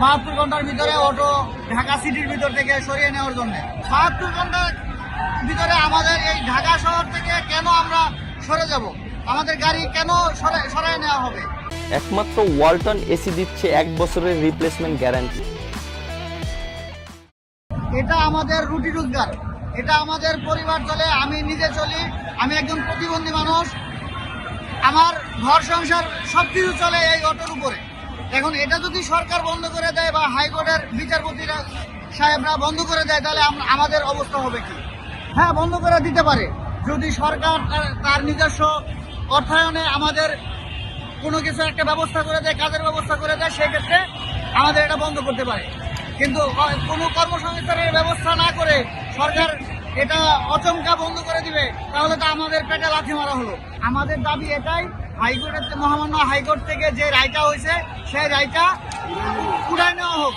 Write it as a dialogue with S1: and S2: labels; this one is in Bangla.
S1: বাহাত্তর ঘণ্টার ভিতরে অটো ঢাকা সিটির ভিতর থেকে সরিয়ে নেওয়ার জন্য। বাহাত্তর ঘণ্টার ভিতরে আমাদের এই ঢাকা শহর থেকে কেন আমরা সরে যাব? আমাদের গাড়ি কেন সরে- সরায় নেওয়া হবে?
S2: একমাত্র ওয়ালটন এসি দিচ্ছে এক বছরের রিপ্লেসমেন্ট গ্যারান্টি
S1: এটা আমাদের রুটি রোজগার। এটা আমাদের পরিবার চলে আমি নিজে চলি আমি একজন প্রতিবন্ধী মানুষ। আমার ঘর সংসার সব কিছু চলে এই অটোর উপরে। এখন এটা যদি সরকার বন্ধ করে দেয় বা হাইকোর্টের বিচারপতিরা সাহেবরা বন্ধ করে দেয়, তাহলে আমাদের অবস্থা হবে কি? হ্যাঁ বন্ধ করে দিতে পারে। যদি সরকার তার- নিজস্ব অর্থায়নে আমাদের কোনো কিছু একটা ব্যবস্থা করে দেয়, কাজের ব্যবস্থা করে দেয়, সেক্ষেত্রে আমাদের এটা বন্ধ করতে পারে। কিন্তু কোনো কর্মসংস্থানের ব্যবস্থা না করে সরকার এটা অচমকা বন্ধ করে দিবে। তাহলে তো আমাদের পেটে লাথি মারা হলো। আমাদের দাবি এটাই, হাইকোর্টের মহামান্য হাইকোর্ট থেকে যে রায়টা হয়েছে, সেই রায়টা উড়ায় নেওয়া হোক।